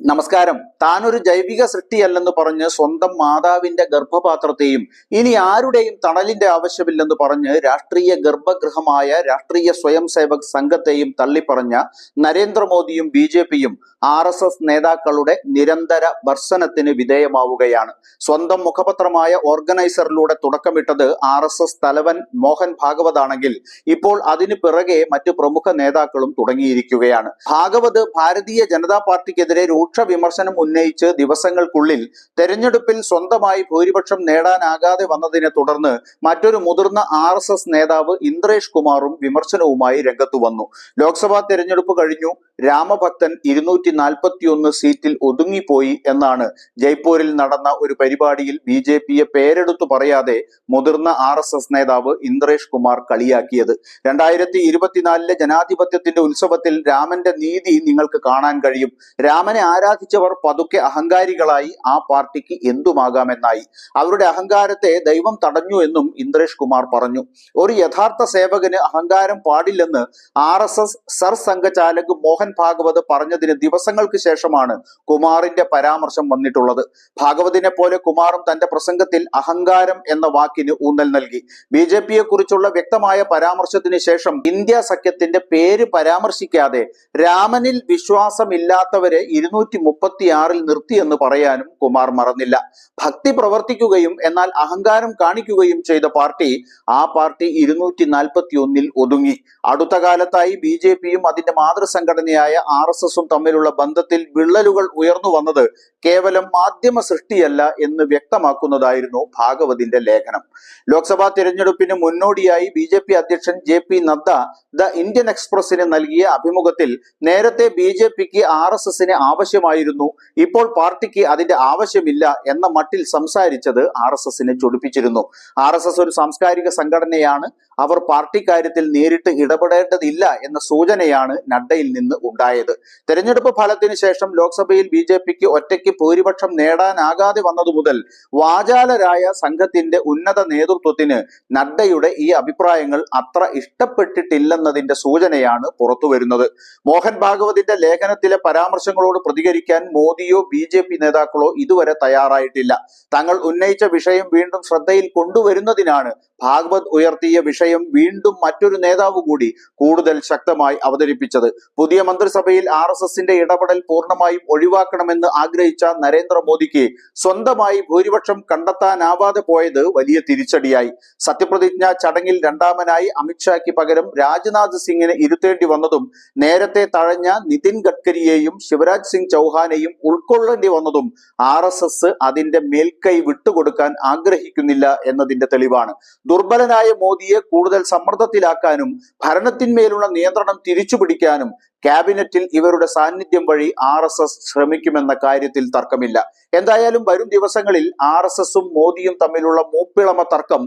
നമസ്കാരം. താനൊരു ജൈവിക സൃഷ്ടിയല്ലെന്ന് പറഞ്ഞ് സ്വന്തം മാതാവിന്റെ ഗർഭപാത്രത്തെയും ഇനി ആരുടെയും തണലിന്റെ ആവശ്യമില്ലെന്ന് പറഞ്ഞ് രാഷ്ട്രീയ ഗർഭഗൃഹമായ രാഷ്ട്രീയ സ്വയം സേവക് സംഘത്തെയും തള്ളിപ്പറഞ്ഞ നരേന്ദ്രമോദിയും ബി ജെ പിയും ആർ എസ് എസ് നേതാക്കളുടെ നിരന്തര ഭർസനത്തിന് വിധേയമാവുകയാണ്. സ്വന്തം മുഖപത്രമായ ഓർഗനൈസറിലൂടെ തുടക്കമിട്ടത് ആർ എസ് എസ് തലവൻ മോഹൻ ഭാഗവതാണെങ്കിൽ ഇപ്പോൾ അതിനു പിറകെ മറ്റു പ്രമുഖ നേതാക്കളും തുടങ്ങിയിരിക്കുകയാണ്. ഭാഗവത് ഭാരതീയ ജനതാ പാർട്ടിക്കെതിരെ രൂക്ഷ വിമർശനം ഉന്നയിച്ച് ദിവസങ്ങൾക്കുള്ളിൽ തെരഞ്ഞെടുപ്പിൽ സ്വന്തമായി ഭൂരിപക്ഷം നേടാനാകാതെ വന്നതിനെ തുടർന്ന് മറ്റൊരു മുതിർന്ന ആർ എസ് എസ് നേതാവ് ഇന്ദ്രേഷ് കുമാറും വിമർശനവുമായി രംഗത്തു വന്നു. ലോക്സഭാ തെരഞ്ഞെടുപ്പ് കഴിഞ്ഞു. രാമഭക്തൻ ഇരുന്നൂറ്റി നാൽപ്പത്തിയൊന്ന് സീറ്റിൽ ഒതുങ്ങിപ്പോയി എന്നാണ് ജയ്പൂരിൽ നടന്ന ഒരു പരിപാടിയിൽ ബി ജെ പിയെ പേരെടുത്തു പറയാതെ മുതിർന്ന ആർ എസ് എസ് നേതാവ് ഇന്ദ്രേഷ് കുമാർ കളിയാക്കിയത്. രണ്ടായിരത്തി ഇരുപത്തിനാലിലെ ജനാധിപത്യത്തിന്റെ ഉത്സവത്തിൽ രാമന്റെ നീതി നിങ്ങൾക്ക് കാണാൻ കഴിയും. രാമനെ ആരാധിച്ചവർ പതുക്കെ അഹങ്കാരികളായി ആ പാർട്ടിക്ക് എന്തുമാകാമെന്നായി. അവരുടെ അഹങ്കാരത്തെ ദൈവം തടഞ്ഞു എന്നും ഇന്ദ്രേഷ് കുമാർ പറഞ്ഞു. ഒരു യഥാർത്ഥ സേവകന് അഹങ്കാരം പാടില്ലെന്ന് ആർ എസ് എസ് സർസംഘചാലക് മോഹൻ ഭാഗവത് പറഞ്ഞതിന് ദിവസങ്ങൾക്ക് ശേഷമാണ് കുമാറിന്റെ പരാമർശം വന്നിട്ടുള്ളത്. ഭാഗവതിനെ പോലെ കുമാറും തന്റെ പ്രസംഗത്തിൽ അഹങ്കാരം എന്ന വാക്കിന് ഊന്നൽ നൽകി. ബി ജെ പിയെ കുറിച്ചുള്ള വ്യക്തമായ പരാമർശത്തിന് ശേഷം ഇന്ത്യ സഖ്യത്തിന്റെ പേര് പരാമർശിക്കാതെ രാമനിൽ വിശ്വാസമില്ലാത്തവരെ ഇരുന്നൂറ്റി മുപ്പത്തിയാറിൽ നിർത്തിയെന്ന് പറയാനും കുമാർ മറന്നില്ല. ഭക്തി പ്രവർത്തിക്കുകയും എന്നാൽ അഹങ്കാരം കാണിക്കുകയും ചെയ്ത പാർട്ടി ആ പാർട്ടി ഇരുന്നൂറ്റി നാൽപ്പത്തി ഒന്നിൽ ഒതുങ്ങി. അടുത്ത കാലത്തായി ബി ജെ പിയും അതിന്റെ മാതൃസംഘടനയായ ആർ എസ് എസും തമ്മിലുള്ള ബന്ധത്തിൽ വിള്ളലുകൾ ഉയർന്നു വന്നത് കേവലം മാധ്യമ സൃഷ്ടിയല്ല എന്ന് വ്യക്തമാക്കുന്നതായിരുന്നു ഭാഗവതിന്റെ ലേഖനം. ലോക്സഭാ തിരഞ്ഞെടുപ്പിന് മുന്നോടിയായി ബി ജെ പി അധ്യക്ഷൻ J P Nadda the Indian എക്സ്പ്രസിന് നൽകിയ അഭിമുഖത്തിൽ നേരത്തെ ബി ജെ പിക്ക് ആർ എസ് എസിന് ആവശ്യമായിരുന്നു. ഇപ്പോൾ പാർട്ടിക്ക് അതിന്റെ ആവശ്യമില്ല എന്ന മട്ടിൽ സംസാരിച്ചത് ആർ എസ് എസിനെ ചൊടിപ്പിച്ചിരുന്നു. ആർ എസ് എസ് ഒരു സാംസ്കാരിക സംഘടനയാണ്. അവർ പാർട്ടി കാര്യത്തിൽ നേരിട്ട് ഇടപെടേണ്ടതില്ല എന്ന സൂചനയാണ് നഡ്ഡയിൽ നിന്ന് ഉണ്ടായത്. തെരഞ്ഞെടുപ്പ് ഫലത്തിന് ശേഷം ലോക്സഭയിൽ ബി ജെ പിക്ക് ഒറ്റയ്ക്ക് ഭൂരിപക്ഷം നേടാനാകാതെ വന്നതു മുതൽ വാചാലരായ സംഘത്തിന്റെ ഉന്നത നേതൃത്വത്തിന് നഡ്ഡയുടെ ഈ അഭിപ്രായങ്ങൾ അത്ര ഇഷ്ടപ്പെട്ടിട്ടില്ലെന്നതിന്റെ സൂചനയാണ് പുറത്തുവരുന്നത്. മോഹൻ ഭാഗവതിന്റെ ലേഖനത്തിലെ പരാമർശങ്ങളോട് പ്രതികരിക്കാൻ മോദിയോ ബി ജെ പി നേതാക്കളോ ഇതുവരെ തയ്യാറായിട്ടില്ല. തങ്ങൾ ഉന്നയിച്ച വിഷയം വീണ്ടും ശ്രദ്ധയിൽ കൊണ്ടുവരുന്നതിനാണ് ഭാഗവത് ഉയർത്തിയ വിഷയം വീണ്ടും മറ്റൊരു നേതാവ് കൂടി കൂടുതൽ ശക്തമായി അവതരിപ്പിച്ചത്. പുതിയ മന്ത്രിസഭയിൽ ആർ എസ് എസിന്റെ ഇടപെടൽ പൂർണമായും ഒഴിവാക്കണമെന്ന് ആഗ്രഹിച്ച നരേന്ദ്രമോദിക്ക് സ്വന്തമായി ഭൂരിപക്ഷം കണ്ടെത്താനാവാതെ പോയത് വലിയ തിരിച്ചടിയായി. സത്യപ്രതിജ്ഞ ചടങ്ങിൽ രണ്ടാമനായി അമിത്ഷായ്ക്ക് പകരം രാജ്നാഥ് സിംഗിനെ ഇരുത്തേണ്ടി വന്നതും നേരത്തെ തഴഞ്ഞ നിതിൻ ഗഡ്കരിയെയും ശിവരാജ് സിംഗ് ചൗഹാനെയും ഉൾക്കൊള്ളേണ്ടി വന്നതും ആർ എസ് എസ് അതിന്റെ മേൽക്കൈ വിട്ടുകൊടുക്കാൻ ആഗ്രഹിക്കുന്നില്ല എന്നതിന്റെ തെളിവാണ്. ദുർബലനായ മോദിയെ കൂടുതൽ സമ്മർദ്ദത്തിലാക്കാനും ഭരണത്തിന്മേലുള്ള നിയന്ത്രണം തിരിച്ചുപിടിക്കാനും ക്യാബിനറ്റിൽ ഇവരുടെ സാന്നിധ്യം വഴി ആർ എസ് എസ് ശ്രമിക്കുമെന്ന കാര്യത്തിൽ തർക്കമില്ല. എന്തായാലും വരും ദിവസങ്ങളിൽ ആർ എസ് എസും മോദിയും തമ്മിലുള്ള മൂപ്പിളമ തർക്കം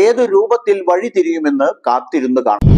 ഏതു രൂപത്തിൽ വഴിതിരിയുമെന്ന് കാത്തിരുന്ന് കാണാം.